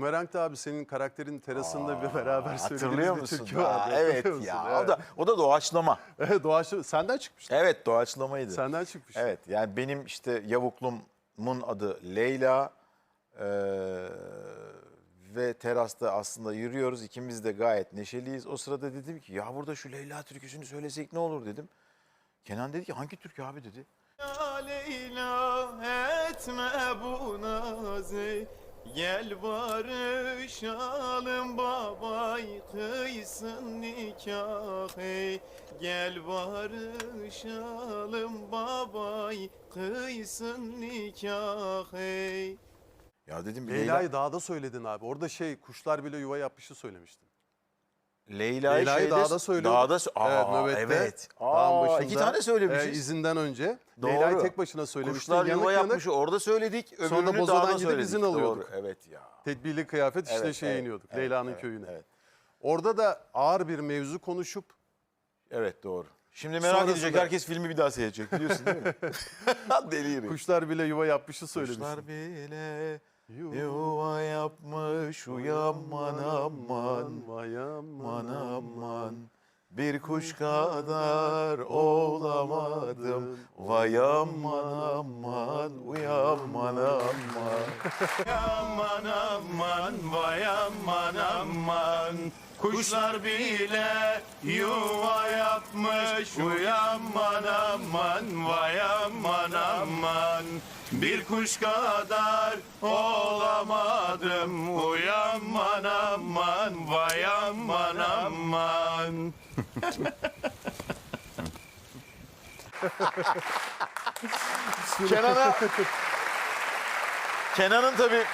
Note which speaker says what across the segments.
Speaker 1: Bumerang'da abi senin karakterin terasında bir beraber söylediğiniz
Speaker 2: Hatırlıyor
Speaker 1: bir
Speaker 2: musun?
Speaker 1: türkü vardı.
Speaker 2: Evet
Speaker 1: Hatırlıyor musun?
Speaker 2: ya.
Speaker 1: Evet.
Speaker 2: O da o da doğaçlama.
Speaker 1: Evet doğaçlı senden çıkmıştı.
Speaker 2: Evet doğaçlamaydı.
Speaker 1: Senden çıkmış.
Speaker 2: Evet yani benim işte yavuklumun adı Leyla eee, ve terasta aslında yürüyoruz. İkimiz de gayet neşeliyiz. O sırada dedim ki ya burada şu Leyla türküsünü söylesek ne olur dedim. Kenan dedi ki hangi türkü abi dedi.
Speaker 3: Ya Leyla etme bu nazı Gel barışalım babay kıysın nikahı Gel barışalım babay kıysın nikahı
Speaker 2: Ya dedim Leyla,
Speaker 1: Leyla'yı dağda söyledin abi. Orada şey kuşlar bile yuva yapmışı söylemiştin.
Speaker 2: Leyla'yı,
Speaker 1: Leyla'yı
Speaker 2: şeyde-
Speaker 1: dağda söylüyordun.
Speaker 2: Dağda sö- Aa,
Speaker 1: evet nöbette.
Speaker 2: Evet.
Speaker 1: dağın
Speaker 2: Aa, iki tane söylemişiz.
Speaker 1: e, izinden önce.
Speaker 2: Doğru.
Speaker 1: Leyla'yı tek başına söylemiştin.
Speaker 2: Kuşlar yuva yapmış orada söyledik.
Speaker 1: Sonra
Speaker 2: öbürünü
Speaker 1: Bozo'dan
Speaker 2: dağda
Speaker 1: gidip
Speaker 2: söyledik.
Speaker 1: izin alıyorduk.
Speaker 2: Doğru, evet ya.
Speaker 1: Tedbirli kıyafet işte
Speaker 2: Evet,
Speaker 1: şeye
Speaker 2: evet,
Speaker 1: iniyorduk.
Speaker 2: evet,
Speaker 1: Leyla'nın
Speaker 2: evet,
Speaker 1: köyüne.
Speaker 2: Evet.
Speaker 1: Orada da ağır bir mevzu konuşup
Speaker 2: Evet doğru. Şimdi merak
Speaker 1: Sonrasında-
Speaker 2: edecek herkes filmi bir daha seyredecek biliyorsun değil mi? Deli yürü.
Speaker 1: kuşlar bile yuva yapmışı söylemiştin.
Speaker 2: Kuşlar bile
Speaker 1: Yuva
Speaker 2: yapmış uyanman aman.
Speaker 1: Vay aman
Speaker 2: aman. Bir kuş kadar olamadım. Vay aman aman uyanman aman.
Speaker 3: Aman aman vay aman aman. Kuşlar bile yuva yapmış. Uyanman aman vay aman aman Bir kuş kadar olamadım Uyanman aman vay aman aman
Speaker 2: Kenan'a Kenan'ın tabii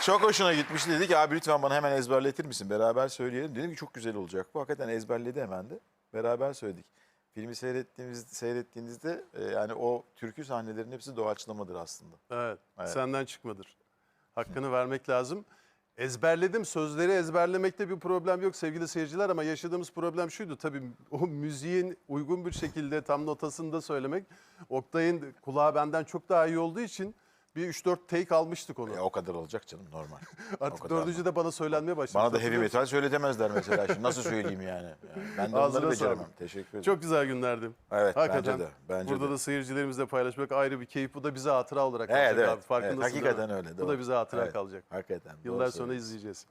Speaker 2: çok hoşuna gitmişti. Dedi ki abi lütfen bana hemen ezberletir misin? Beraber söyleyelim. Dedim ki çok güzel olacak. Bu hakikaten ezberledi hemen de. Beraber söyledik. Filmi seyrettiğimiz, seyrettiğinizde e, yani o türkü sahnelerinin hepsi doğaçlamadır aslında.
Speaker 1: Evet,
Speaker 2: Evet.
Speaker 1: senden çıkmadır. Hakkını vermek lazım. Ezberledim. Sözleri ezberlemekte bir problem yok sevgili seyirciler ama yaşadığımız problem şuydu. Tabii o müziğin uygun bir şekilde tam notasında söylemek Oktay'ın kulağı benden çok daha iyi olduğu için bir 3-4 take almıştık onu.
Speaker 2: E, o kadar olacak canım normal.
Speaker 1: Artık dördüncü de bana söylenmeye başladı.
Speaker 2: Bana da heavy metal söyletemezler mesela. Şimdi nasıl söyleyeyim yani? yani ben de
Speaker 1: Ağzına
Speaker 2: onları beceremem.
Speaker 1: sağlık.
Speaker 2: Teşekkür ederim.
Speaker 1: Çok güzel günlerdi.
Speaker 2: Evet, bence
Speaker 1: Hakikaten.
Speaker 2: de, bence
Speaker 1: Burada
Speaker 2: de.
Speaker 1: da seyircilerimizle paylaşmak ayrı bir keyif. Bu da bize hatıra olarak
Speaker 2: Evet,
Speaker 1: kalacak
Speaker 2: evet,
Speaker 1: abi. Farkındasın
Speaker 2: evet, hakikaten öyle.
Speaker 1: Bu
Speaker 2: doğru.
Speaker 1: da bize hatıra
Speaker 2: Evet,
Speaker 1: kalacak.
Speaker 2: Hakikaten.
Speaker 1: Yıllar sonra izleyeceğiz.